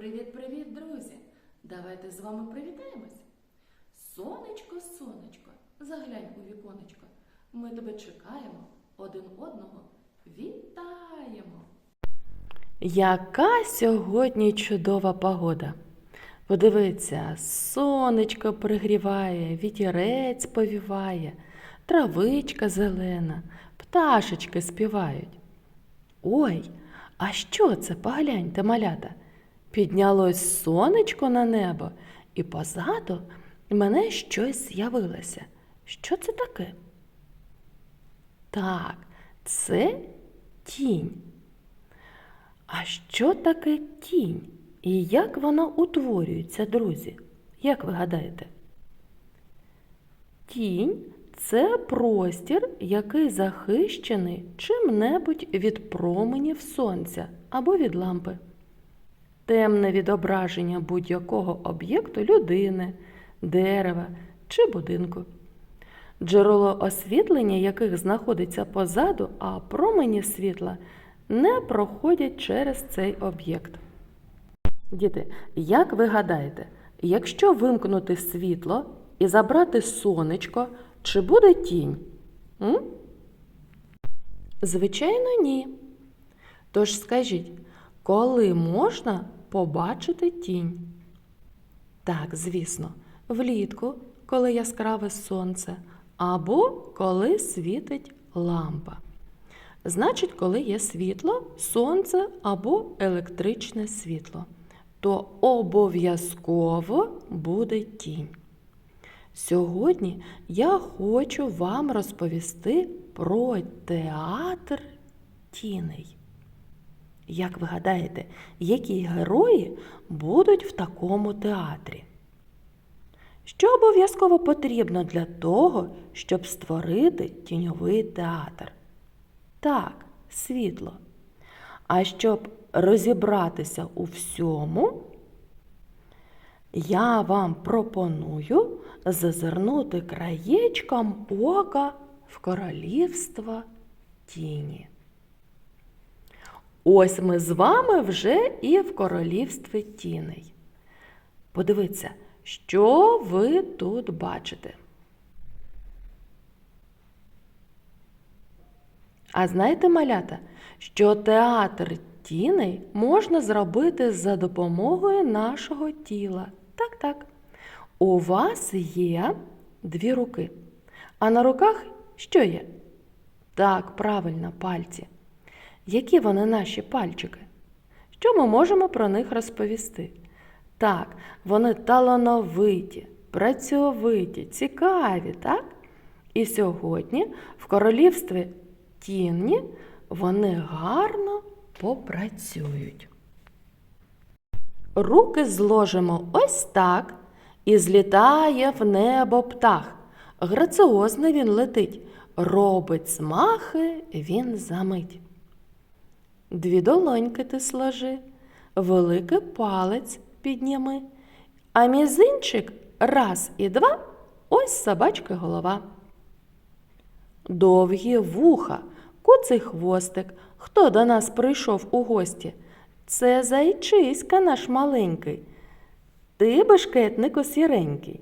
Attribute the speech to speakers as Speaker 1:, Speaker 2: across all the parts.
Speaker 1: Привіт-привіт, друзі! Давайте з вами привітаємось. Сонечко, сонечко, заглянь у віконечко. Ми тебе чекаємо, один одного вітаємо. Яка сьогодні чудова погода. Подивіться, сонечко пригріває, вітерець повіває, травичка зелена, пташечки співають. Ой, а що це? Погляньте, малята. Піднялось сонечко на небо, і позаду мене щось з'явилося. Що це таке? Так, це тінь. А що таке тінь? І як вона утворюється, друзі? Як ви гадаєте? Тінь це простір, який захищений чим-небудь від променів сонця або від лампи. Темне відображення будь-якого об'єкту людини, дерева чи будинку. Джерело освітлення, яких знаходиться позаду, а промені світла не проходять через цей об'єкт. Діти, як ви гадаєте, якщо вимкнути світло і забрати сонечко, чи буде тінь? М? Звичайно, ні. Тож скажіть, коли можна побачити тінь? Так, звісно, влітку, коли яскраве сонце, або коли світить лампа. Значить, коли є світло, сонце або електричне світло, то обов'язково буде тінь. Сьогодні я хочу вам розповісти про театр тіней. Як ви гадаєте, які герої будуть в такому театрі? Що обов'язково потрібно для того, щоб створити тіньовий театр? Так, світло. А щоб розібратися у всьому, я вам пропоную зазирнути краєчком ока в королівство тіні. Ось ми з вами вже і в королівстві тіней. Подивіться, що ви тут бачите. А знаєте, малята, що театр тіней можна зробити за допомогою нашого тіла. Так, так. У вас є дві руки. А на руках що є? Так, правильно, пальці. Які вони наші пальчики? Що ми можемо про них розповісти? Так, вони талановиті, працьовиті, цікаві, так? І сьогодні в королівстві тінні вони гарно попрацюють. Руки зложимо ось так і злітає в небо птах. Граціозно він летить, робить змахи він замить. Дві долоньки ти сложи, великий палець підніми, а мізинчик раз і два ось собачки голова. Довгі вуха, куций хвостик. Хто до нас прийшов у гості? Це зайчиська наш маленький. Ти бешкетнику сіренький.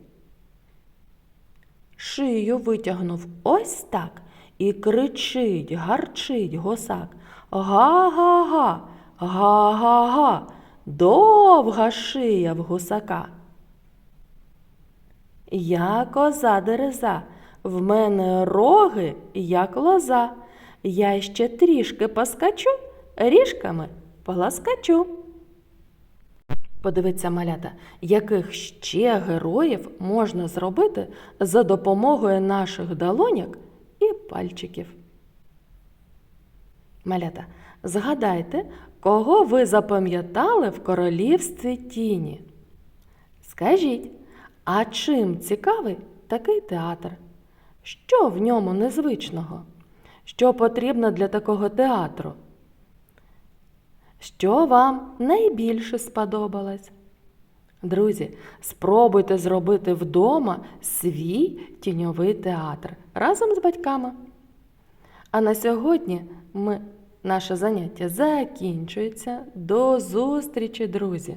Speaker 1: Шию витягнув ось так і кричить, гарчить гусак. Га-га-га, га-га-га, довга шия в гусака. Я коза дереза, в мене роги, як лоза. Я ще трішки поскачу, ріжками поласкачу. Подивіться, малята, яких ще героїв можна зробити за допомогою наших долоняк пальчиків. Малята, згадайте, кого ви запам'ятали в королівстві тіні. Скажіть, а чим цікавий такий театр? Що в ньому незвичного? Що потрібно для такого театру? Що вам найбільше сподобалось? Друзі, спробуйте зробити вдома свій тіньовий театр разом з батьками. А на сьогодні ми, наше заняття закінчується. До зустрічі, друзі!